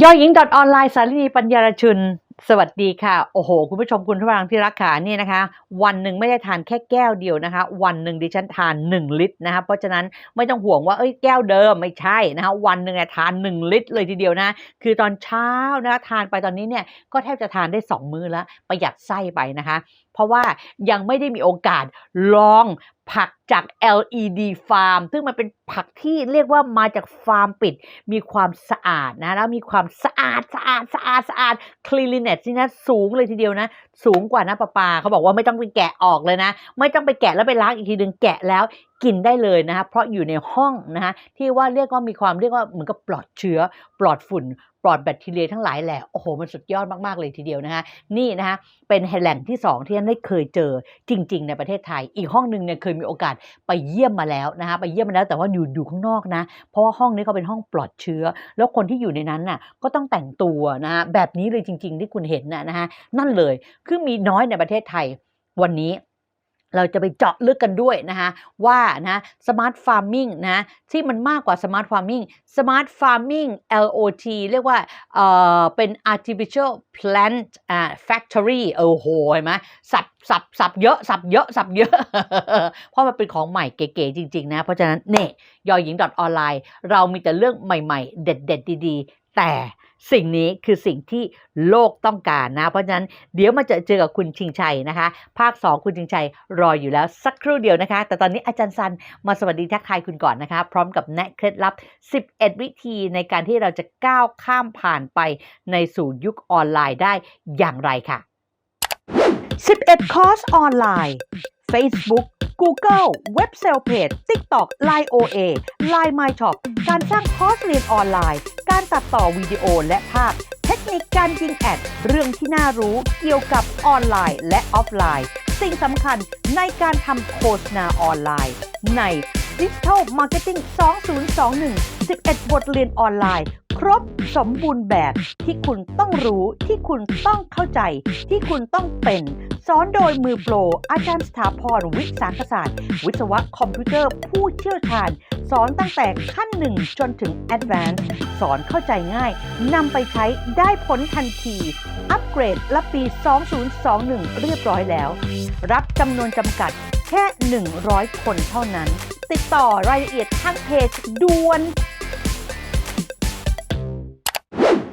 ย่อหญิงดอทออนไลน์สารีปัญญารชุน สวัสดีค่ะ โอ้โห คุณผู้ชมคุณผู้ฟังที่รักขานี่นะคะ วันหนึ่งไม่ได้ทานแค่แก้วเดียวนะคะ วันหนึ่งดิฉันทาน 1 ลิตรนะคะเพราะฉะนั้นไม่ต้องห่วงว่าเอ้ยแก้วเดิมไม่ใช่นะคะวันหนึ่งทาน 1 ลิตรเลยทีเดียวนะ คือตอนเช้านะคะทานไปตอนนี้เนี่ยก็แทบจะทานได้ 2 มื้อแล้วประหยัดไส้ไปนะคะเพราะว่ายังไม่ได้มีโอกาสลองผักจาก LED ฟาร์ม ซึ่งมันเป็นผักที่เรียกว่ามาจากฟาร์มปิด มีความสะอาดนะ แล้วมีความสะอาดสะอาดสะอาดสะอาดคลีนเนสนี่นะสูงเลยทีเดียวนะ สูงกว่าน้ำประปา เขาบอกว่าไม่ต้องไปแกะออกเลยนะ ไม่ต้องไปแกะแล้วไปล้างอีกทีหนึ่งแกะแล้ว กินได้เลยนะคะเพราะอยู่ในห้องนะคะที่ว่าเรียกว่ามีความเรียกว่าเหมือนกับปลอดเชื้อ ปลอดฝุ่น ปลอดแบคทีเรียทั้งหลายแหละโอ้โหมันสุดยอดมาก ๆ เลยทีเดียวนะคะนี่นะคะเป็นแหล่งที่ 2 ที่ฉันได้เคยเจอจริง ๆ ในประเทศไทย อีกห้องหนึ่งเนี่ยเคยมีโอกาสไปเยี่ยมมาแล้วนะคะไปเยี่ยมมาแล้วแต่ว่าอยู่อยู่ข้างนอกนะเพราะว่าห้องนี้เขาเป็นห้องปลอดเชื้อ แล้วคนที่อยู่ในนั้นน่ะก็ต้องแต่งตัวนะฮะแบบนี้เลยจริง ๆ ที่คุณเห็นน่ะนะฮะนั่นเลยคือมีน้อยในประเทศไทยวันนี้ เราจะไปเจาะลึกกันด้วยนะคะว่านะสมาร์ทฟาร์มิงนะที่มันมากกว่าสมาร์ทฟาร์มิงสมาร์ทฟาร์มิง LOT เรียกว่าเอ่อเป็น artificial plant อ่า factory โอ้โหเห็นไหมสับสับสับเยอะสับเยอะสับเยอะ เพราะมันเป็นของใหม่เก๋ๆจริง ๆ นะ เพราะฉะนั้นเน่ยอหญิงออนไลน์เรามีแต่เรื่องใหม่ ๆ เด็ด ๆ ดีๆ แต่สิ่งนี้คือสิ่งที่โลกต้องการนะ เพราะฉะนั้นเดี๋ยวมาเจอเจอกับคุณชิงชัยนะคะ ภาค 2 คุณชิงชัยรออยู่แล้วสักครู่เดียวนะคะ แต่ตอนนี้อาจารย์ซันมาสวัสดีทักทายคุณก่อนนะคะ พร้อมกับแนะเคล็ดลับ 11 วิธีในการที่เราจะก้าวข้ามผ่านไปในสู่ยุคออนไลน์ได้อย่างไรค่ะ 11 คอร์สออนไลน์ Facebook Google เว็บเซลเพจ TikTok Line OA Line My Shop การสร้างคอร์สเรียนออนไลน์ การตัดต่อวิดีโอและภาพ เทคนิคการยิงแอด เรื่องที่น่ารู้เกี่ยวกับออนไลน์และออฟไลน์ สิ่งสำคัญในการทำโฆษณาออนไลน์ ใน Digital Marketing 2021 11 บทเรียนออนไลน์ ครบสมบูรณ์แบบที่คุณต้องรู้ที่คุณต้องเข้าใจ ที่คุณต้องเป็นสอนโดยมือโปร อาจารย์สถาพรวิสารศาสตร์ วิศวะคอมพิวเตอร์ผู้เชี่ยวชาญ สอนตั้งแต่ขั้นหนึ่งจนถึง Advanced สอนเข้าใจง่ายนำไปใช้ได้ผลทันที อัปเกรดรับปี 2021 เรียบร้อยแล้ว รับจำนวนจำกัดแค่ 100 คนเท่านั้น ติดต่อรายละเอียดทางเพจด่วน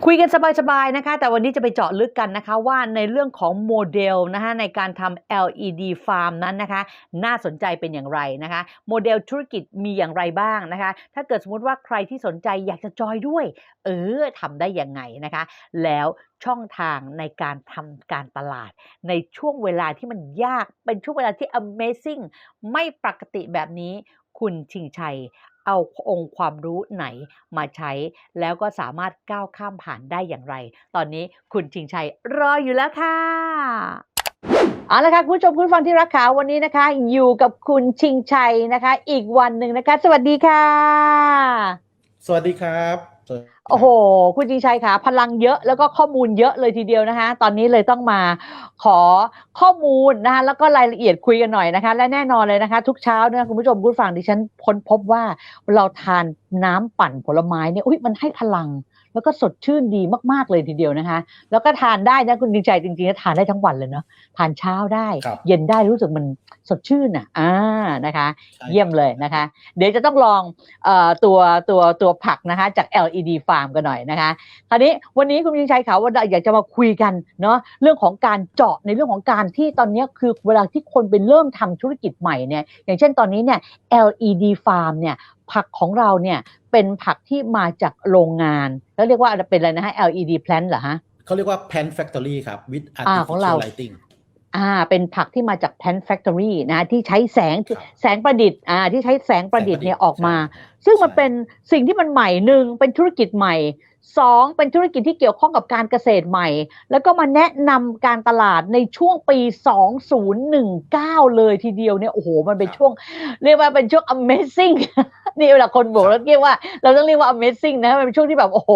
คุยกันสบายๆนะคะ แต่วันนี้จะไปเจาะลึกกันนะคะ ว่าในเรื่องของโมเดลนะคะในการทำ LED farm นั้นนะคะ น่าสนใจเป็นอย่างไรนะคะ โมเดลธุรกิจมีอย่างไรบ้างนะคะ ถ้าเกิดสมมติว่าใครที่สนใจอยากจะจอยด้วย เออทำได้ยังไงนะคะ แล้วช่องทางในการทำการตลาด ในช่วงเวลาที่มันยากเป็นช่วงเวลาที่ amazing ไม่ปกติแบบนี้คุณชิงชัยเอาองค์ความรู้ไหนมาใช้ แล้วก็สามารถก้าวข้ามผ่านได้อย่างไร ตอนนี้คุณชิงชัยรออยู่แล้วค่ะเอาละค่ะคุณผู้ชมคุณฟังที่รักขาวันนี้นะคะ อยู่กับคุณชิงชัยนะคะ อีกวันหนึ่งนะคะ สวัสดีค่ะ สวัสดีครับ โอ้โห คุณจิงชัยค่ะ พลังเยอะแล้วก็ข้อมูลเยอะเลยทีเดียวนะคะ ตอนนี้เลยต้องมาขอข้อมูลนะคะแล้วก็รายละเอียดคุยกันหน่อยนะคะ และแน่นอนเลยนะคะ ทุกเช้าเนี่ยคุณผู้ชมคุณผู้ฟังดิฉันค้นพบว่าเราทานน้ำปั่นผลไม้เนี่ยอุ้ยมันให้พลัง แล้วก็สดชื่นดีมากๆเลยทีเดียวนะคะ แล้วก็ทานได้นะคุณจิงชัยจริงๆก็ทานได้ทั้งวันเลยเนาะทานเช้าได้ครับเย็นได้รู้สึกมันสดชื่นอะอ่านะคะใช่เยี่ยมเลยนะคะ เดี๋ยวจะต้องลองเอ่อตัวตัวตัวผักนะคะจาก LED Farm กันหน่อยนะคะคราวนี้วันนี้คุณยิงชัยขาวว่าอยากจะมาคุยกันเนาะเรื่องของการเจาะในเรื่องของการที่ตอนนี้คือเวลาที่คนไปเริ่มทำธุรกิจใหม่เนี่ยอย่างเช่นตอนนี้เนี่ย LED Farm เนี่ยผักของเราเนี่ยเป็นผักที่มาจากโรงงาน แล้วเรียกว่าเป็นอะไรนะฮะ LED plant เหรอฮะเขาเรียกว่า Pan Factory ครับ with อ่าของเรา artificial lighting อ่าเป็นผักที่มาจาก Plant Factory นะที่ใช้แสงครับแสงประดิษฐ์อ่าที่ใช้แสงประดิษฐ์เนี่ยออกมาใช่ซึ่งมันใช่เป็นสิ่งที่มันใหม่หนึ่งเป็นธุรกิจใหม่สองเป็นธุรกิจที่เกี่ยวข้องกับการเกษตรใหม่ แล้วก็มาแนะนำการตลาดในช่วงปี 2019 เลยทีเดียวเนี่ยโอ้โหมันเป็นช่วง เรียกว่าเป็นช่วง amazing นี่เวลาคนบอกแล้วเรียกว่า เราต้องเรียกว่า amazing นะมันเป็นช่วงที่แบบโอ้โห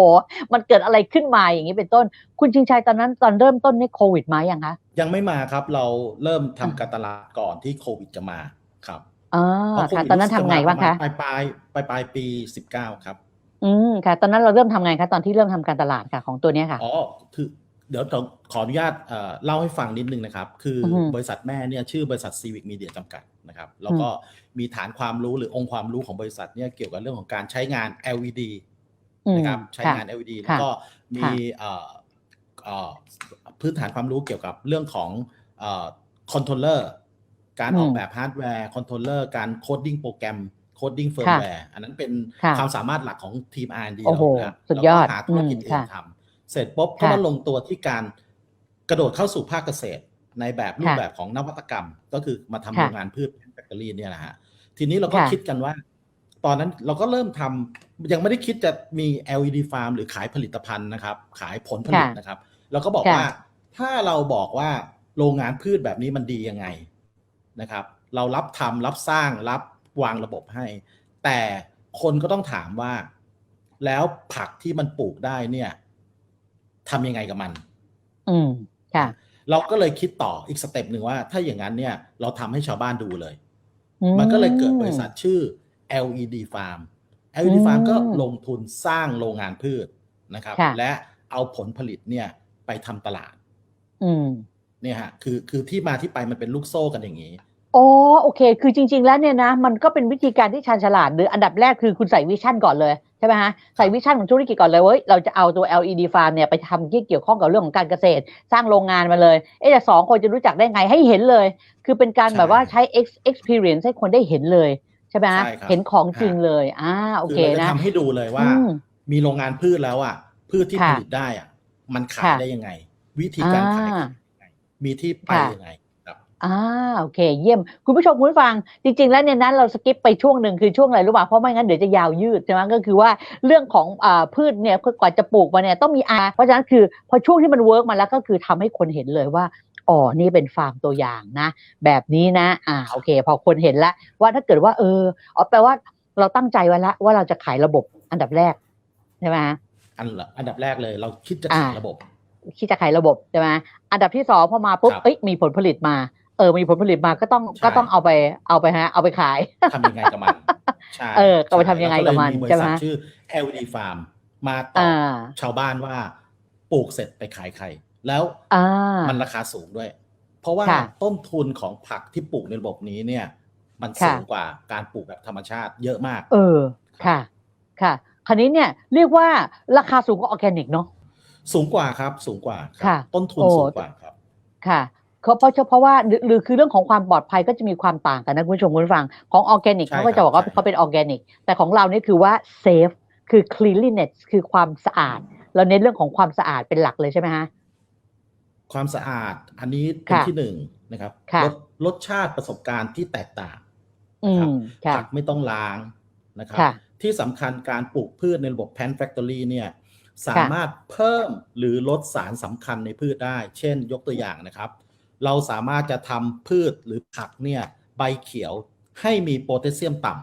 มันเกิดอะไรขึ้นมาอย่างนี้เป็นต้น คุณชิงชัยตอนนั้นตอนเริ่มต้นนี่โควิดมาอย่างคะยังไม่มาครับเราเริ่มทำอ่าการตลาดก่อนที่โควิดจะมาครับอ่าเพราะโคค่ะวิดตอนนั้นทำไงบ้างคะปลายปลายปลายปลายปี19ครับ อืมค่ะ ตอนนั้นเราเริ่มทำไงคะตอนที่เริ่มทำการตลาดค่ะของตัวเนี้ยค่ะอ๋อคือเดี๋ยวขอขออนุญาตเอ่อเล่าให้ฟังนิดนึงนะครับ คือออฮึบริษัทแม่เนี่ยชื่อบริษัท Civic Media จำกัดนะครับ แล้วก็ มีฐานความรู้หรือองค์ความรู้ของบริษัทเนี่ยเกี่ยวกับเรื่องของการใช้งาน LED อืมนะครับใช้ค่ะงาน LED ค่ะแล้วก็มีค่ะเอ่อเอ่อพื้นฐานความรู้เกี่ยวกับเรื่องของคอนโทรลเลอร์การออกแบบฮาร์ดแวร์คอนโทรลเลอร์การโคดดิ้งโปรแกรมโคดดิ้งเฟิร์มแวร์อันนั้นเป็นค่ะความสามารถหลักของทีม R&D โอ้โหเรานะครับสุดยอดแล้วก็หาธุรกิจอืมอื่นค่ะทำเสร็จปุ๊บก็ค่ะมาลงตัวที่การกระโดดเข้าสู่ภาคเกษตรในแบบรูปค่ะแบบของนวัตกรรม ก็คือมาทำค่ะโรงงานพืชแฟคทอรี่เนี่ยแหละฮะ ทีนี้เราก็ค่ะ คิดกันว่า ตอนนั้นเราก็เริ่มทำยังไม่ได้คิดจะมี LED farm หรือขายผลิตภัณฑ์นะครับ ขายผลผลิตค่ะนะครับ เราก็บอกค่ะ ว่าถ้าเราบอกว่าโรงงานพืชแบบนี้มันดียังไงนะครับ เรารับทำรับสร้างรับวางระบบให้ แต่คนก็ต้องถามว่า แล้วผักที่มันปลูกได้เนี่ยทำยังไงกับมัน อืม ค่ะ เราก็เลยคิดต่ออีกสเต็ปหนึ่งว่า ถ้าอย่างนั้นเนี่ยเราทำให้ชาวบ้านดูเลยอื มันก็เลยเกิดบริษัทชื่อ LED Farm LED Farm ก็ลงทุนสร้างโรงงานพืชนะครับค่ะและเอาผลผลิตเนี่ยไปทำตลาดอืมเนี่ยฮะคือคือที่มาที่ไปมันเป็นลูกโซ่กันอย่างนี้ อ๋อโอเค คือจริง ๆ แล้วเนี่ยนะ มันก็เป็นวิธีการที่ชาญฉลาดหรืออันดับแรกคือคุณใส่วิชั่นก่อนเลยใช่ไหมฮะใส่วิชั่นของธุรกิจก่อนเลยเว้ยเราจะเอาตัว LED farm เนี่ยไปทำที่เกี่ยวข้องกับเรื่องของการเกษตร สร้างโรงงานมาเลย เอ๊ะแต่สองคนจะรู้จักได้ไงให้เห็นเลย คือเป็นการใช่แบบว่าใช้ ex- experience ให้คนได้เห็นเลยใช่ไหมฮะใช่ครับเห็นของจริงเลยอ่าโอคือเคเราจะนะทำให้ดูเลยว่าอืมมีโรงงานพืชแล้วอะพืชที่ค่ะผลิตได้อะมันขายค่ะได้ยังไง วิธีการขายอ่ายังไงมีที่ไปค่ะยังไงครับ อ่าโอเค เยี่ยม คุณผู้ชมคุณผู้ฟัง จริง ๆ แล้วเนี่ยนั้นเราสกิปไปช่วงหนึ่งคือช่วงอะไรรู้ป่ะเพราะไม่งั้นเดี๋ยวจะยาวยืดใช่ไหมก็คือว่าเรื่องของอ่าพืชเนี่ยกว่าจะปลูกมาเนี่ยต้องมีอาเพราะฉะนั้นคือพอช่วงที่มันเวิร์กมาแล้วก็คือทำให้คนเห็นเลยว่าอ๋อ นี่เป็นฟาร์มตัวอย่างนะ แบบนี้นะ อ่า โอเค พอคนเห็นแล้วว่าถ้าเกิดว่า เอออ๋อแปลว่าเราตั้งใจไว้แล้วว่าเราจะขายระบบอันดับแรกใช่ไหมอันละอันดับแรกเลย เราคิดจะอ่าขายระบบ คิดจะขายระบบใช่ไหมอันดับที่สองพอมาปุ๊บครับเอ้ยมีผลผลิตมา เออมีผลผลิตมาก็ต้องใช่ก็ต้องเอาไปเอาไปฮะ เอาไปขายทำยังไงกับมันใช่เออก็ไปทำยังไงกับมันเราก็เลยมีบใช่ริไหมษัทชื่อ LED Farm มาตอบอ่าชาวบ้านว่าปลูกเสร็จไปขายใคร แล้วอ่ามันราคาสูงด้วย เพราะว่าค่ะต้นทุนของผักที่ปลูกในระบบนี้เนี่ย มันค่ะสูงกว่าการปลูกแบบธรรมชาติเยอะมาก เออค่ะ ค่ะคราวนี้เนี่ยเรียกว่าราคาสูงกว่าออร์แกนิกเนาะสูงกว่าครับ สูงกว่าครับค่ะ ต้นทุนโอ้สูงกว่าครับ ค่ะ เพราะเพราะเพราะว่าหรือหรือคือเรื่องของความปลอดภัยก็จะมีความต่างกันนะคุณผู้ชมคุณผู้ฟัง ของออร์แกนิกใช่เขาก็จะบอกว่าครับเขาเป็นออร์แกนิก แต่ของเรานี่คือว่าเซฟคือ cleanliness คือความสะอาด เราเน้นเรื่องของความสะอาดเป็นหลักเลยใช่ไหมฮะความสะอาดอันนี้เป็นค่ะที่หนึ่งนะครับค่ะรสรสชาติประสบการณ์ที่แตกต่างอืนะครับมค่ะผักไม่ต้องล้างนะครับค่ะที่สำคัญการปลูกพืชในระบบแพนแฟคทอรี่เนี่ยสามารถเพิ่มหรือลดสารสำคัญในพืชได้ เช่นยกตัวอย่างนะครับ เราสามารถจะทำพืชหรือผักเนี่ยใบเขียวให้มีโพแทสเซียมต่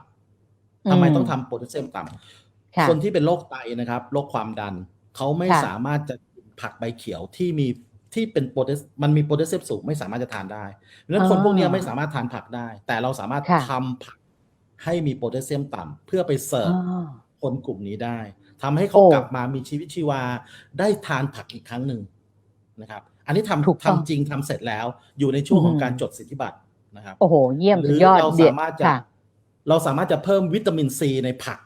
ำทำไมอืมต้องทำโพแทสเซียมต่ำค่ะคนที่เป็นโรคไตนะครับโรคความดันเขาไม่ค่ะสามารถจะกินผักใบเขียวที่มีที่เป็นโพแทสมันมีโพแทสเซียมสูงไม่สามารถจะทานได้เพราะฉะนั้นคนพวกเนี้ยไม่สามารถทานผักได้ แต่เราสามารถค่ะทำผักให้มีโพแทสเซียมต่ำเพื่อไปเสิร์ฟอ่าคนกลุ่มนี้ได้ทำให้เขาโอ้กลับมามีชีวิตชีวาได้ทานผักอีกครั้งหนึ่งนะครับ อันนี้ทำถูกต้องทำจริงทำเสร็จแล้ว อยู่ในช่วงของอืมการจดสิทธิบัตรนะครับโอ้โหเยี่ยมหสุรืดยอดเราเด็ดสามารถจะค่ะเราสามารถจะเพิ่มวิตามินซีในผัก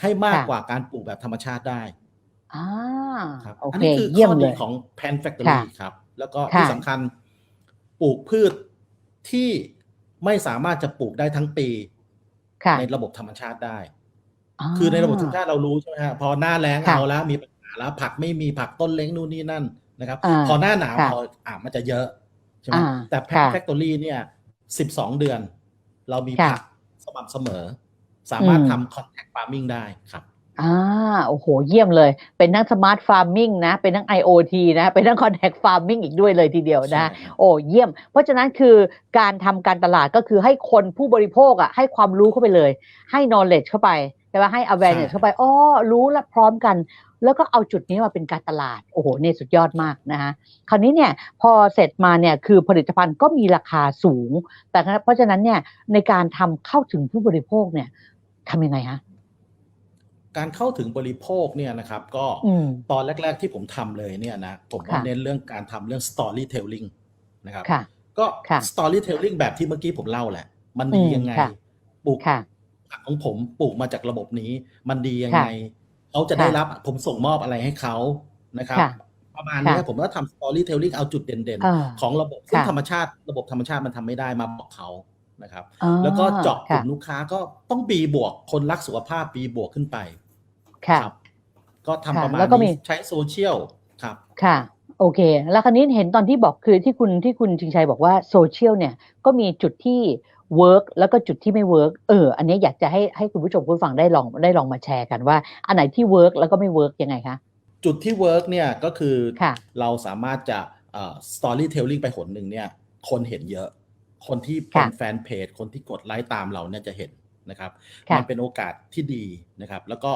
ให้มากค่ะกว่าการปลูกแบบธรรมชาติได้อ่าครับโออันเคนี้คือเยี่ยมข้อเลดียของ Pan Factory ค่ะครับ แล้วก็ค่ะที่สำคัญปลูกพืชที่ไม่สามารถจะปลูกได้ทั้งปีค่ะในระบบธรรมชาติได้าคือในระบบธรรมชาติเรารู้ใช่ไหมฮะพอหน้าแล้งค่ะเอาแล้วมีปัญหาแล้วผักไม่มีผักต้นเล้งนู่นนี่นั่น นะครับอ่าพอหน้าหนาวค่ะพออ่ามันจะเยอะใช่ไหมอ่าแต่ค่ะแฟคทอรี่เนี่ยสิบสองเดือน เรามีค่ะผักสม่ำเสมอ สามารถอืมทำคอนแทคฟาร์มิงได้ครับอ่าโอ้โห เยี่ยมเลย เป็นทั้งสมาร์ทฟาร์มิงนะ เป็นทั้ง IoT นะ เป็นทั้งคอนแทคฟาร์มิงอีกด้วยเลยทีเดียวนะใช่ครับโอ้เยี่ยม เพราะฉะนั้นคือการทำการตลาดก็คือให้คนผู้บริโภคอะให้ความรู้เข้าไปเลย ให้ knowledge เข้าไปใช่ไหมให้ awareness ใช่เข้าไปอ๋อรู้และพร้อมกัน แล้วก็เอาจุดนี้มาเป็นการตลาด โอ้โหเนี่ยสุดยอดมากนะคะคราวนี้เนี่ยพอเสร็จมาเนี่ยคือผลิตภัณฑ์ก็มีราคาสูง แต่เพราะฉะนั้นเนี่ยในการทำเข้าถึงผู้บริโภคเนี่ยทำยังไงฮะการเข้าถึงบริโภคเนี่ยนะครับ ก็อืมตอนแรก ๆที่ผมทำเลยเนี่ยนะผมก็ค่ะเน้นเรื่องการทำเรื่อง storytelling นะครับค่ะก็ค่ะ storytelling แบบที่เมื่อกี้ผมเล่าแหละ มันดีอืมยังไงค่ะปลูกค่ะ ผักของผมปลูกมาจากระบบนี้ มันดียังไงเขาจะได้ค่ะรับผมส่งมอบอะไรให้เขานะครับค่ะประมาณเนี้ยค่ะผมก็ทำ storytelling เอาจุดเด่นเออๆของระบบซึ่งค่ะธรรมชาติระบบธรรมชาติมันทำไม่ได้มาบอกเขานะครับอ๋อแล้วก็เจาะกลุ่ค่ะมลูกค้าก็ต้องบีบวกคนรักสุขภาพบีบวกขึ้นไปค่ะครับ ก็ทำค่ะประมาณแล้วก็มีนี้ใช้โซเชียลครับค่ะโอเค แล้วคราวนี้เห็นตอนที่บอกคือที่คุณที่คุณชิงชัยบอกว่าโซเชียลเนี่ยก็มีจุดที่ เวิร์กแล้วก็จุดที่ไม่เวิร์กเออ อันนี้อยากจะให้ให้คุณผู้ชมคุณฟังได้ลองได้ลองมาแชร์กันว่า อันไหนที่เวิร์กแล้วก็ไม่เวิร์กยังไงคะจุดที่เวิร์กเนี่ยก็คือค่ะเราสามารถจะเอ่อ storytelling ไปหนหนึ่งเนี่ยคนเห็นเยอะ คนที่เป็นค่ะแฟนเพจคนที่กดไลค์ตามเราเนี่ยจะเห็นนะครับค่ะมันเป็นโอกาสที่ดีนะครับ แล้วก็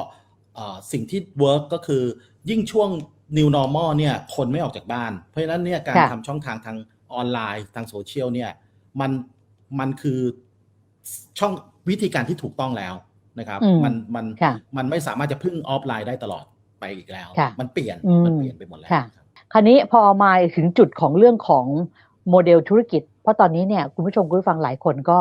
เอ่อสิ่งที่เวิร์กก็คือยิ่งช่วง new normal เนี่ยคนไม่ออกจากบ้าน เพราะฉะนั้นเนี่ยการค่ะทำช่องทางทางออนไลน์ทางโซเชียลเนี่ยมัน มันคือช่องวิธีการที่ถูกต้องแล้วนะครับอืมมันมันค่ะมันไม่สามารถจะพึ่งออฟไลน์ได้ตลอดไปอีกแล้วค่ะมันเปลี่ยนอืมมันเปลี่ยนไปหมดแล้วค่ะครับคราวนี้พอมาถึงจุดของเรื่องของโมเดลธุรกิจ เพราะตอนนี้เนี่ยคุณผู้ชมคุณผู้ฟังหลายคนก็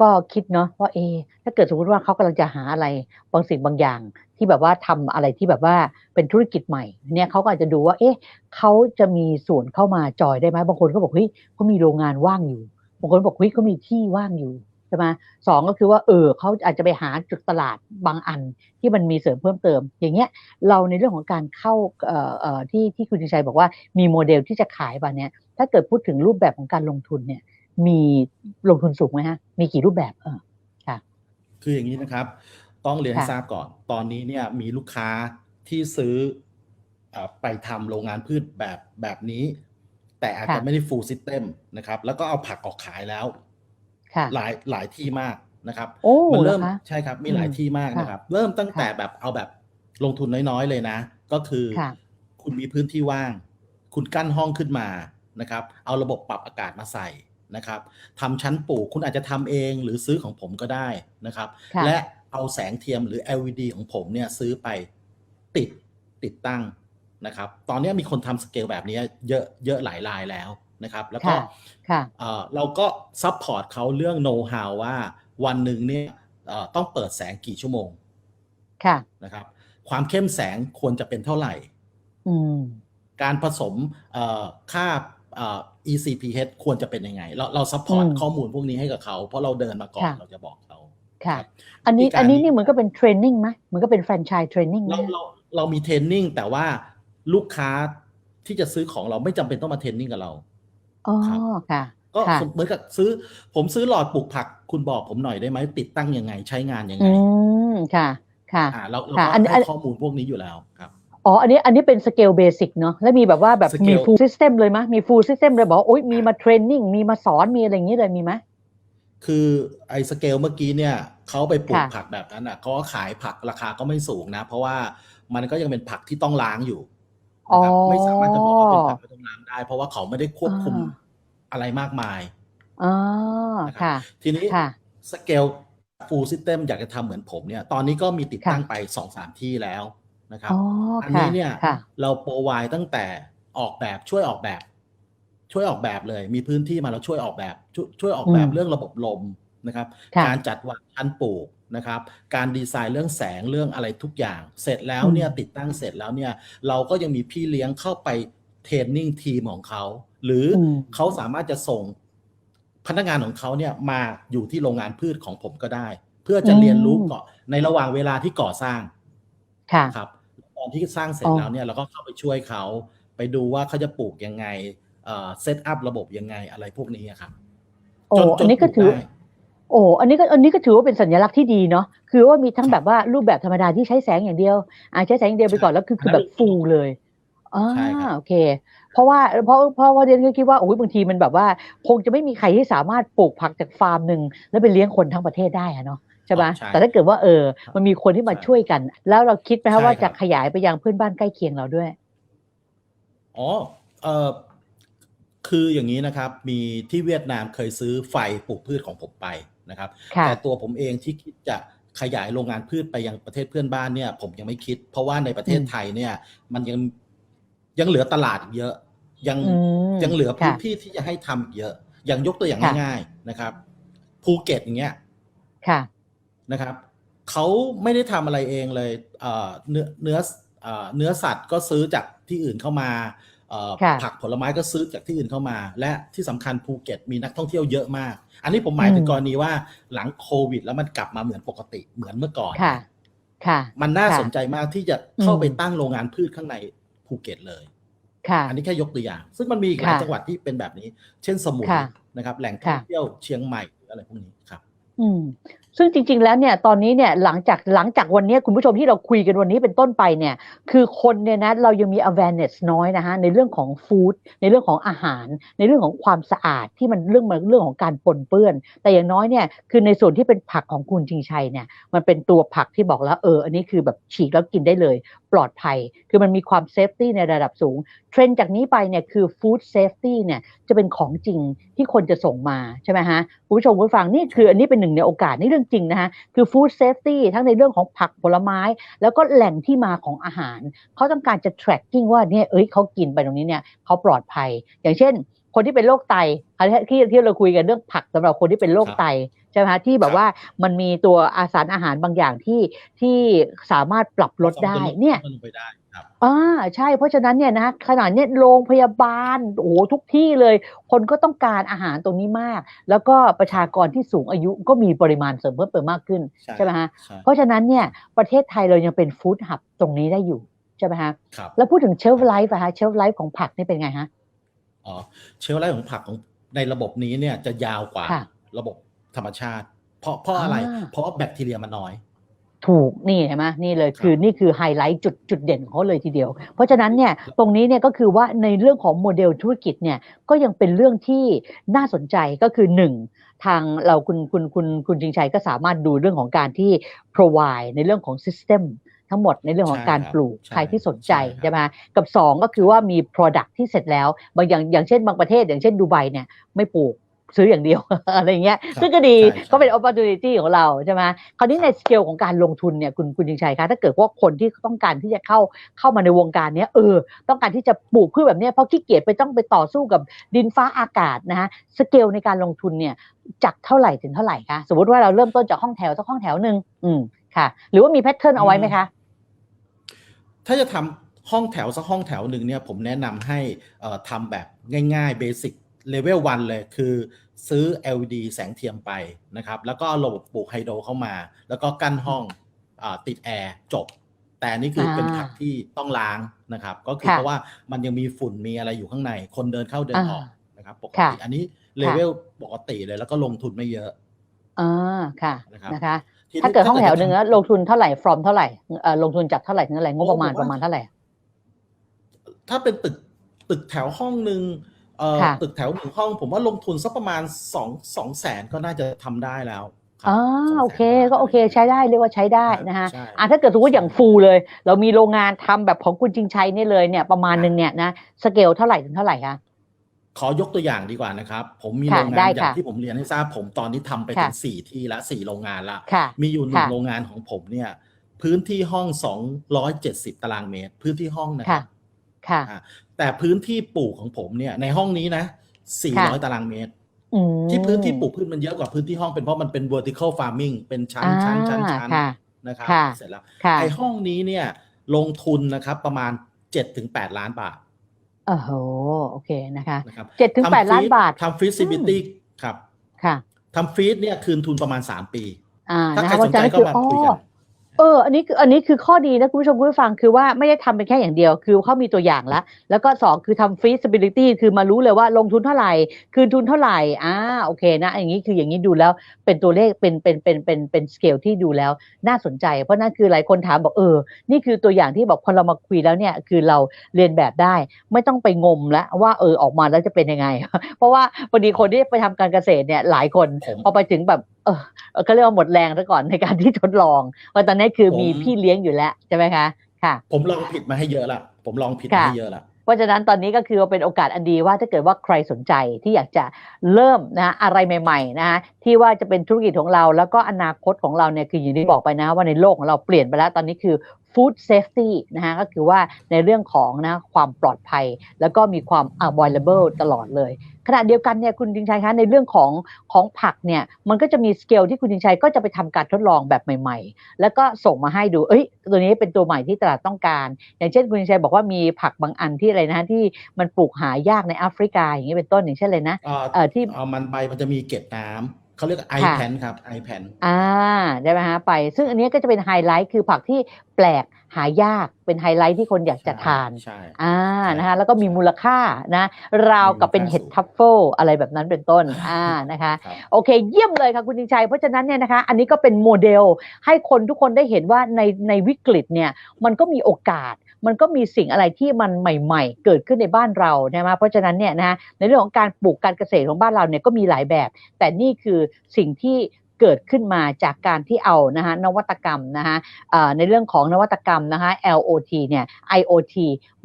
ก็คิดเนาะว่าเอะถ้าเกิดสมมติว่าเขากำลังจะหาอะไรบางสิ่งบางอย่าง ที่แบบว่าทำอะไรที่แบบว่าเป็นธุรกิจใหม่เนี่ยเขาก็อาจจะดูว่า เอ๊ะเขาจะมีส่วนเข้ามาจอยได้ไหมบางคนก็บอกเฮ้ยเขามีโรงงานว่างอยู่ บางคนบอกเฮ้ยเขามีที่ว่างอยู่ใช่ไหมสองก็คือว่าเออเขาอาจจะไปหาจุดตลาดบางอันที่มันมีเสริมเพิ่มเติม อย่างเงี้ยเราในเรื่องของการเข้าเอ่อเอ่อที่ที่คุณชิงชัยบอกว่ามีโมเดลที่จะขายแบบเนี้ยถ้าเกิดพูดถึงรูปแบบของการลงทุนเนี่ย มีลงทุนสูงไหมฮะ มีกี่รูปแบบเออคืออย่างนี้นะครับ ต้องเรียนให้ทราบก่อน ตอนนี้เนี่ยมีลูกค้าที่ซื้อเอ่อไปทำโรงงานพืชแบบแบบนี้ แต่อาจจะไม่ได้ full system นะครับ แล้วก็เอาผักออกขายแล้วค่ะหลายหลายที่มากนะครับโอ้มันเหรเริ่อมคะใช่ครับ มีหลายอืมที่มากค่ะนะครับ เริ่มตั้งแต่แบบเอาแบบลงทุนน้อยๆเลยนะ ก็คือค่ะคุณมีพื้นที่ว่าง คุณกั้นห้องขึ้นมานะครับ เอาระบบปรับอากาศมาใส่นะครับทำชั้นปลูกคุณอาจจะทำเองหรือซื้อของผมก็ได้นะครับค่ะและเอาแสงเทียมหรือ LED ของผมเนี่ยซื้อไปติดติดตั้ง นะครับ ตอนนี้มีคนทำสเกลแบบนี้เยอะเยอะหลายรายแล้วนะครับ แล้วก็ค่ะค่ะเอ่อเราก็ซัพพอร์ตเขาเรื่องโน้ตฮาวว่าวันหนึ่งเนี่ยเอ่อต้องเปิดแสงกี่ชั่วโมงค่ะนะครับ ความเข้มแสงควรจะเป็นเท่าไหร่อืมการผสมเอ่อค่าเอ่อ ECPH ควรจะเป็นยังไง เราเราซัพพอร์ตอืมข้อมูลพวกนี้ให้กับเขา เพราะเราเดินมาก่อนค่ะเราจะบอกเขาค่ะครับอันนี้วิธีการอันนี้นี้นี่เหมือนก็เป็นเทรนนิ่งไหมเหมือนก็เป็นแฟรนไชส์เทรนนิ่งไหมเราเราเรามีเทรนนิ่งแต่ว่า ลูกค้าที่จะซื้อของเราไม่จำเป็นต้องมาเทรนนิ่งกับเราอ๋อครับค่ะ ก็ค่ะเหมือนกับซื้อ ผมซื้อหลอดปลูกผักคุณบอกผมหน่อยได้ไหมติดตั้งยังไงใช้งานยังไงอืมค่ะ ค่ะอ่าเราเราค่ะก็อันอัให้นข้อมูลพวกนี้อยู่แล้วครับอ๋อ อันนี้อันนี้เป็นสเกลเบสิกเนาะแล้วมีแบบว่าแบบมี Scale ฟูลซิสเต็มเลยไหมมีฟูลซิสเต็มเลยบอกว่าโอ๊ยมีมาเทรนนิ่งมีมาสอนมีอะไรอย่างนี้เลยมีไหมคือไอ้สเกลเมื่อกี้เนี่ยเขาไปปลูกค่ะผักแบบนั้นอะเขาก็ขายผักราคาก็ไม่สูงนะ เพราะว่ามันก็ยังเป็นผักที่ต้องล้างอยู่ นะครับอ๋อไม่สามารถจะบอกว่าเป็นผักไม่ต้องล้างได้ เพราะว่าเขาไม่ได้ควบคุมอ่าอะไรมากมายอ๋อนะครับค่ะ ทีนี้ค่ะสเกลฟูลซิสเต็มอยากจะทำเหมือนผมเนี่ย ตอนนี้ก็มีติดตั้งไปสองสามที่แล้วนะครับอ๋ออันค่ะนี้เนี่ยค่ะเราโปรไวตั้งแต่ออกแบบช่วยออกแบบ ช่วยออกแบบเลย มีพื้นที่มาแล้วช่วยออกแบบ ช่วยช่วยออกแบบอืมเรื่องระบบลมนะครับค่ะการจัดวางชั้นปลูก นะครับการดีไซน์เรื่องแสงเรื่องอะไรทุกอย่าง เสร็จแล้วเนี่ยอืมติดตั้งเสร็จแล้วเนี่ยเราก็ยังมีพี่เลี้ยงเข้าไปเทรนนิ่งทีมของเขาหรืออมเขาสามารถจะส่งพนักงานของเขาเนี่ยมาอยู่ที่โรงงานพืชของผมก็ได้ เพื่อจะเรียนรู้ก่อนในระหว่างเวลาที่ก่อสร้างค่ะครับตอนที่สร้างเสร็จอ๋อแล้วเนี่ยเราก็เข้าไปช่วยเขาไปดูว่าเขาจะปลูกยังไงเซตอัพระบบยังไงอะไรพวกนี้อะครับโอ้จอันนี้ก็ปลูถือได้ โอ้อันนี้ก็อันนี้ก็ถือว่าเป็นสัญลักษณ์ที่ดีเนาะคือว่ามีทั้งแบบว่ารูปแบบธรรมดาที่ใช้แสงอย่างเดียวอ่าใช้แสงอย่างเดียวไปก่อนแล้วคือคือแบบฟูลเลยอ่าใช่ครับโอเค เพราะว่าเพราะเพราะว่าเดนก็คิดว่าโอ้ยบางทีมันแบบว่า คงจะไม่มีใครที่สามารถปลูกผักจากฟาร์มหนึ่งแล้วไปเลี้ยงคนทั้งประเทศได้อะเนาะใช่ไหมใช่แต่ถ้าเกิดว่าเออ มันมีคนที่มาใช่ช่วยกัน แล้วเราคิดไหมใช่คะว่าครัจะบขยายไปยังเพื่อนบ้านใกล้เคียงเราด้วยอ๋อเออคืออย่างนี้นะครับ มีที่เวียดนามเคยซื้อไฟปลูกพืชของผมไป นะครับค่ะแต่ตัวผมเองที่คิดจะขยายโรงงานพืชไปยังประเทศเพื่อนบ้านเนี่ยผมยังไม่คิด เพราะว่าในประเทศอืมไทยเนี่ย มันยังยังเหลือตลาดอีกเยอะ ยังอืมยังเหลือพื้นค่ะที่ที่จะให้ทำอีกเยอะ อย่างยกตัวอย่างค่ะง่ายๆนะครับภูเก็ตอย่างเงี้ยค่ะนะครับเขาไม่ได้ทำอะไรเองเลยเอ่อเนื้อเนื้อเอ่อเนื้อสัตว์ก็ซื้อจากที่อื่นเข้ามาเอ่อค่ะ ผักผลไม้ก็ซื้อจากที่อื่นเข้ามา และที่สำคัญภูเก็ตมีนักท่องเที่ยวเยอะมาก อันนี้ผมหมายถึงอืมกรณีว่าหลังโควิด แล้วมันกลับมาเหมือนปกติเหมือนเมื่อก่อนค่ะ ค่ะ มันน่าค่ะสนใจมากที่จะเข้าไปอืมตั้งโรงงานพืชข้างในภูเก็ตเลยค่ะอันนี้แค่ยกตัวอย่าง ซึ่งมันมีอีกหลายค่ะจังหวัดที่เป็นแบบนี้ เช่นสมุยค่ะนะครับ แหล่งท่องค่ะเที่ยวเชียงใหม่หรืออะไรพวกนี้ครับ อืมซึ่งจริง ๆ แล้วเนี่ยตอนนี้เนี่ยหลังจากหลังจากวันนี้คุณผู้ชมที่เราคุยกันวันนี้เป็นต้นไปเนี่ยคือคนเนี่ยนะเรายังมี awareness น้อยนะฮะในเรื่องของฟู้ดในเรื่องของอาหาร ในเรื่องของความสะอาดที่มันเรื่องมันเรื่องของการปนเปื้อน แต่อย่างน้อยเนี่ยคือในส่วนที่เป็นผักของคุณชิงชัยเนี่ยมันเป็นตัวผักที่บอกแล้วเอออันนี้คือแบบฉีกแล้วกินได้เลยปลอดภัย คือมันมีความเซฟตี้ในระดับสูง เทรนด์จากนี้ไปเนี่ยคือฟู้ดเซฟตี้เนี่ยจะเป็นของจริงที่คนจะส่งมาใช่ไหมฮะคุณผู้ชมคุณผู้ฟังนี่คืออันนี้เป็นหนึ่งในโอกาสนี่เรื่องจริงนะฮะคือฟู้ดเซฟตี้ทั้งในเรื่องของผักผลไม้ แล้วก็แหล่งที่มาของอาหาร เขาต้องการจะ tracking ว่าเนี่ยเอ้ยเขากินไปตรงนี้เนี่ยเขาปลอดภัย อย่างเช่น คนที่เป็นโรคไตอันนี้ที่ที่เราคุยกันเรื่องผักสำหรับคนที่เป็นโรคไต ช่ไหมฮะที่แบครับบว่ามันมีตัวอาสารอาหารบางอย่างที่ที่สามารถปรับลดได้เนี่ยลงไปได้ครับอ่าใช่เพราะฉะนั้นเนี่ยนะขนาดเนี้ยโรงพยาบาลโอ้โหทุกที่เลย คนก็ต้องการอาหารตรงนี้มาก แล้วก็ประชากรที่สูงอายุก็มีปริมาณเสริมเพิ่มเติมมากขึ้นใช่ใช่ไหมฮะใช่เพราะฉะนั้นเนี่ยประเทศไทยเรายังเป็นฟู้ดหับตรงนี้ได้อยู่ใช่ไหมฮะครับแล้วพูดถึงเชลฟ์ไลฟ์อะฮะเชลฟ์ไลฟ์ของผักนี่เป็นไงฮะอ๋อเชลฟ์ไลฟ์ของผักของในระบบนี้เนี่ยจะยาวกว่าค่ะระบบ ธรรมชาติ เพราะเพราะอะไรอ่าเพราะว่าแบคทีเรียมันน้อย ถูกนี่เห็นไหมนี่เลยครับคือนี่คือไฮไลท์จุดจุดเด่นของเขาเลยทีเดียว เพราะฉะนั้นเนี่ยตรงนี้เนี่ยก็คือว่าในเรื่องของโมเดลธุรกิจเนี่ยก็ยังเป็นเรื่องที่น่าสนใจก็คือหนึ่งทางเราคุณคุณคุณคุณชิงชัยก็สามารถดูเรื่องของการที่ provide ในเรื่องของ system ทั้งหมดในเรื่องของใช่การครับปลูกใช่ใครที่สนใจใช่ครับใช่ไหมกับสองก็คือว่ามี product ที่เสร็จแล้วบางอย่างอย่างเช่นบางประเทศ อย่างเช่นดูไบเนี่ยไม่ปลูก ซื้ออย่างเดียว อะไรเงี้ยครับซึ่งก็ดีใช่ใช่ก็เป็น opportunity ของเราใช่ไหมคราวนี้ในสเกลของการลงทุนเนี่ยคุณคุณยิงชัยคะถ้าเกิดว่าคนที่ต้องการที่จะเข้าเข้ามาในวงการเนี้ยเออ ต้องการที่จะปลูกพืชแบบเนี้ยเพราะขี้เกียจไปต้องไปต่อสู้กับดินฟ้าอากาศนะฮะสเกลในการลงทุนเนี่ยจากเท่าไหร่ถึงเท่าไหร่คะสมมติว่าเราเริ่มต้นจากห้องแถวสักห้องแถวหนึ่งอืมค่ะ หรือว่ามีแพทเทิร์นเอาไว้ไหมคะ ถ้าจะทำห้องแถวสักห้องแถวหนึ่งเนี่ยผมแนะนำให้เอ่อทำแบบง่ายๆเบสิก เลเวลวันเลย คือซื้อ LED แสงเทียมไปนะครับ แล้วก็ระบบปลูกไฮโดรเข้ามา แล้วก็กั้นห้องอาติดแอร์จบ แต่อันนี่คือเป็นอ่าผักที่ต้องล้างนะครับ ก็คือค่ะเพราะว่ามันยังมีฝุ่นมีอะไรอยู่ข้างใน คนเดินเข้าเดินออกนะครับปกค่ะติอันนี้เลเวลปกติเลยแล้วก็ลงทุนไม่เยอะอ่าค่ะนะครับนะคะทีนี้ถ้าเกิดห้องแถวหนึ่งจะแล้วลงทุนเท่าไหร่ from เท่าไหร่เอ่อลงทุนจากเท่าไหร่ถึงเท่าไหร่งบประมาณโอ้ผมว่าประมาณเท่าไหร่ถ้าเป็นตึกตึกแถวห้องหนึ่งเอ่อค่ะ ตึกแถวหนึ่งห้องผมว่าลงทุนสักประมาณสองสองแสนก็น่าจะทำได้แล้วครับอ่า200,000โอเคก็โอเคใช้ได้เรียกว่าใช้ได้นะฮะใช่อ่าถ้าเกิดสมมติอย่างฟูลเลย เรามีโรงงานทำแบบของคุณจริงชัยเนี่ยเลยเนี่ยประมาณหนึ่งเนี่ยนะสเกลเท่าไหร่ถึงเท่าไหร่คะขอยกตัวอย่างดีกว่านะครับ ผมมีค่ะโรงได้งานอย่าค่ะงที่ผมเรียนให้ทราบผมตอนนี้ทำไปค่ะถึงสี่ที่ละสี่โรงงานละค่ะมีอยู่หนึ่งค่ะโรงงานของผมเนี่ย พื้นที่ห้อง270ตารางเมตร พื้นที่ห้องนะคค่ะรับ ค่ะอ่าแต่พื้นที่ปลูกของผมเนี่ยในห้องนี้นะ 400 ตารางเมตรอืมที่พื้นที่ปลูกพืชมันเยอะกว่าพื้นที่ห้องเป็นเพราะมันเป็น vertical farming เป็นชั้นอ่าชั้นชั้นชั้นค่ะนะครับค่ะเสร็จแล้วค่ะไอห้องนี้เนี่ย ลงทุนนะครับประมาณ7-8ล้านบาทโอ้โหโอเคนะคะนะครับเจ็ดถึงแปดทำล้าน feed บาททำ feasibility ครับ ค่ะทำฟีดเนี่ยคืนทุนประมาณ3ปีอ่าถ้านะใครคะเพสนราะฉะใจนั้นก็คือมาอ๋อคุยกัน เออ อันนี้คืออันนี้คือข้อดีนะคุณผู้ชมคุณผู้ฟังคือว่าไม่ได้ทำเป็นแค่อย่างเดียว คือเขามีตัวอย่างแล้ว แล้วก็สองคือทำ feasibility คือมารู้เลยว่าลงทุนเท่าไหร่ คืนทุนเท่าไหร่อ่าโอเคนะ อย่างนี้คืออย่างนี้ดูแล้วเป็นตัวเลขเป็นเป็นเป็นเป็นเป็นสเกลที่ดูแล้วน่าสนใจ เพราะนั่นคือหลายคนถามบอกเออ นี่คือตัวอย่างที่บอกพอเรามาคุยแล้วเนี่ยคือเราเรียนแบบได้ ไม่ต้องไปงมแล้วว่าเออออกมาแล้วจะเป็นยังไง เพราะว่าพอดีคนที่ไปทำการเกษตรเนี่ยหลายคนผมพอไปถึงแบบ เออเออเขาเรียกว่าหมดแรงซะก่อนในการที่ทดลองเพราะตอนนี้คือผมมีพี่เลี้ยงอยู่แล้วใช่ไหมคะค่ะ ผมลองผิดมาให้เยอะละผมลองผิดมาค่ะให้เยอะละเพราะฉะนั้นตอนนี้ก็คือเป็นโอกาสอันดีว่าถ้าเกิดว่าใครสนใจที่อยากจะเริ่มนะอะไรใหม่ๆนะที่ว่าจะเป็นธุรกิจของเรา แล้วก็อนาคตของเราเนี่ยคืออย่างที่บอกไปนะว่าในโลกของเราเปลี่ยนไปแล้วตอนนี้คือ food safety นะฮะก็คือว่าในเรื่องของนะความปลอดภัย แล้วก็มีความ available ตลอดเลย ขณะเดียวกันเนี่ยคุณจิงชัยคะในเรื่องของของผักเนี่ยมันก็จะมีสเกลที่คุณจิงชัยก็จะไปทำการทดลองแบบใหม่ ๆ แล้วก็ส่งมาให้ดูเอ้ยตัวนี้เป็นตัวใหม่ที่ตลาดต้องการ อย่างเช่นคุณจิงชัยบอกว่ามีผักบางอันที่อะไรนะที่มันปลูกหายากในแอฟริกาอย่างนี้เป็นต้นอย่างเช่นเลยนะเอ่อเอ่อที่เอามันใบมันจะมีเกล็ดน้ำ เขาเรียกไอค่ะแพนครับไอแพนอ่าได้ไหมฮะไป ซึ่งอันนี้ก็จะเป็นไฮไลท์คือผักที่แปลกหายากเป็นไฮไลท์ที่คนอยากจะทานใช่อ่าใช่นะคะแล้วก็มีมูลค่านะ ราวกับเป็นมีมูลค่าเห็ดสูงทัฟเฟิลอะไรแบบนั้นเป็นต้นอ่านะคะครับโอเค เยี่ยมเลยค่ะคุณจิงชัย เพราะฉะนั้นเนี่ยนะคะ อันนี้ก็เป็นโมเดลให้คนทุกคนได้เห็นว่าในในวิกฤตเนี่ยมันก็มีโอกาส มันก็มีสิ่งอะไรที่มันใหม่ ๆ เกิดขึ้นในบ้านเรานะมาเพราะฉะนั้นเนี่ยนะในเรื่องของการปลูกการเกษตรของบ้านเราเนี่ยก็มีหลายแบบ แต่นี่คือสิ่งที่ เกิดขึ้นมาจากการที่เอานะคะนวัตกรรมนะคะเอ่อในเรื่องของนวัตกรรมนะคะ LOT เนี่ย IoT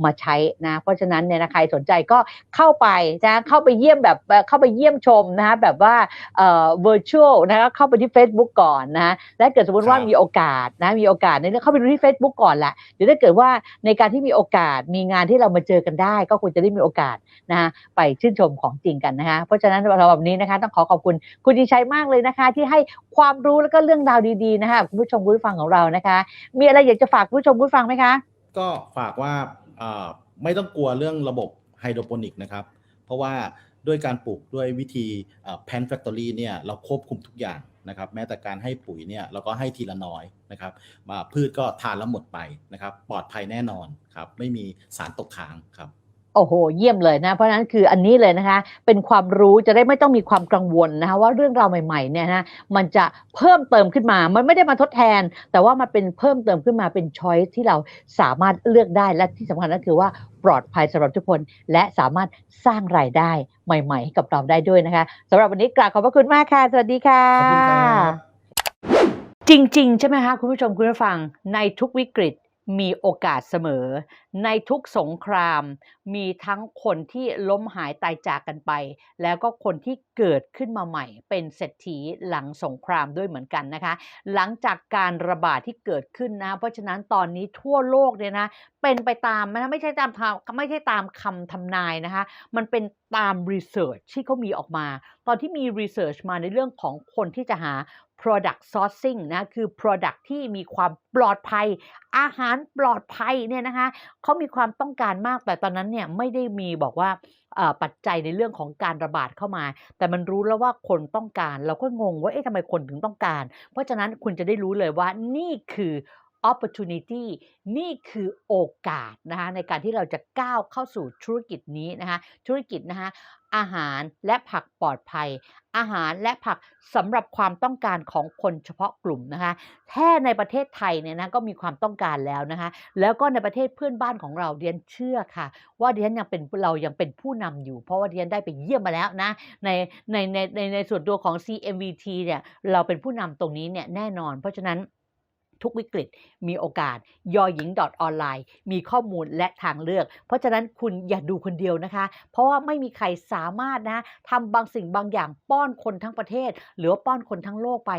มาใช้นะเพราะฉะนั้นเนี่ยนะใครสนใจก็เข้าไปนะเข้าไปเยี่ยมแบบเอ่อเข้าไปเยี่ยมชมนะคะแบบว่าเอ่อ virtual นะคะเข้าไปที่ Facebook ก่อนนะและเกิดสมมติว่าครับมีโอกาสนะมีโอกาสในเรื่องเข้าไปดูที่ Facebook ก่อนแหละเดี๋ยวถ้าเกิดว่าในการที่มีโอกาสมีงานที่เรามาเจอกันได้ ก็ควรจะได้มีโอกาสนะคะไปชื่นชมของจริงกันนะคะเพราะฉะนั้นสำหรับวันนี้นะคะต้องขอขอบคุณคุณดีชัยมากเลยนะคะที่ให้ความรู้แล้วก็เรื่องราวดีๆนะคะคุณผู้ชมคุณผู้ฟังของเรานะคะ มีอะไรอยากจะฝากคุณผู้ชมคุณผู้ฟังไหมคะ ก็ฝากว่าไม่ต้องกลัวเรื่องระบบไฮโดรโปนิกนะครับ เพราะว่าด้วยการปลูกด้วยวิธีแพนแฟคทอรี่เนี่ยเราควบคุมทุกอย่างนะครับ แม้แต่การให้ปุ๋ยเนี่ยเราก็ให้ทีละน้อยนะครับมาพืชก็ทานแล้วหมดไปนะครับ ปลอดภัยแน่นอนครับ ไม่มีสารตกค้างครับ โอ้โห เยี่ยมเลยนะ เพราะฉะนั้นคืออันนี้เลยนะคะ เป็นความรู้จะได้ไม่ต้องมีความกังวลนะคะว่าเรื่องราวใหม่ๆเนี่ยนะมันจะเพิ่มเติมขึ้นมา มันไม่ได้มาทดแทน แต่ว่ามันเป็นเพิ่มเติมขึ้นมาเป็นช้อยที่เราสามารถเลือกได้และที่สำคัญก็คือว่าปลอดภัยสำหรับทุกคน และสามารถสร้างรายได้ใหม่ๆให้กับเราได้ด้วยนะคะสำหรับวันนี้กราบขอบพระคุณมากค่ะ สวัสดีค่ะขอบคุณครับจริงๆ ใช่ไหมคะคุณผู้ชมคุณผู้ฟังในทุกวิกฤต มีโอกาสเสมอ ในทุกสงคราม มีทั้งคนที่ล้มหายตายจากกันไป แล้วก็คนที่เกิดขึ้นมาใหม่ เป็นเศรษฐีหลังสงครามด้วยเหมือนกันนะคะ หลังจากการระบาดที่เกิดขึ้นนะ เพราะฉะนั้นตอนนี้ทั่วโลกเนี่ยนะเป็นไปตามนะไม่ใช่ตามไม่ใช่ตามคำทำนายนะคะ มันเป็นตามรีเสิร์ชที่เขามีออกมา ตอนที่มีรีเสิร์ชมาในเรื่องของคนที่จะหา product sourcing นะคือ product ที่มีความปลอดภัย อาหารปลอดภัยเนี่ยนะคะเขามีความต้องการมากแต่ตอนนั้นเนี่ยไม่ได้มีบอกว่าปัจจัยในเรื่องของการระบาดเข้ามา แต่มันรู้แล้วว่าคนต้องการ เราก็งงว่าเอ๊ะทำไมคนถึงต้องการ เพราะฉะนั้นคุณจะได้รู้เลยว่านี่คือ opportunity นี่คือโอกาสนะคะในการที่เราจะก้าวเข้าสู่ธุรกิจนี้นะคะธุรกิจนะคะอาหารและผักปลอดภัย อาหารและผักสำหรับความต้องการของคนเฉพาะกลุ่มนะคะแค่ในประเทศไทยเนี่ยนะก็มีความต้องการแล้วนะคะแล้วก็ในประเทศเพื่อนบ้านของเราเดียนเชื่อค่ะ ว่าเดียนยังเป็นเรายังเป็นผู้นำอยู่ เพราะว่าเดียนได้ไปเยี่ยมมาแล้วนะในในในในในส่วนตัวของ CMVT เนี่ยเราเป็นผู้นำตรงนี้เนี่ยแน่นอน เพราะฉะนั้น ทุกวิกฤตมีโอกาสยอหญิงออนไลน์มีข้อมูลและทางเลือก เพราะฉะนั้นคุณอย่าดูคนเดียวนะคะ เพราะว่าไม่มีใครสามารถนะทำบางสิ่งบางอย่างป้อนคนทั้งประเทศ หรือว่าป้อนคนทั้งโลกไป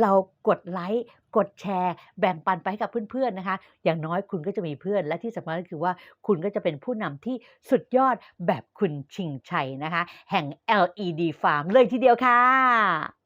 เรากดไลค์กดแชร์ แบ่งปันไปให้กับเพื่อนๆนะคะ อย่างน้อยคุณก็จะมีเพื่อน และที่สำคัญก็คือว่าคุณก็จะเป็นผู้นำที่สุดยอดแบบคุณชิงชัยนะคะ แห่ง LED Farm เลยทีเดียวค่ะ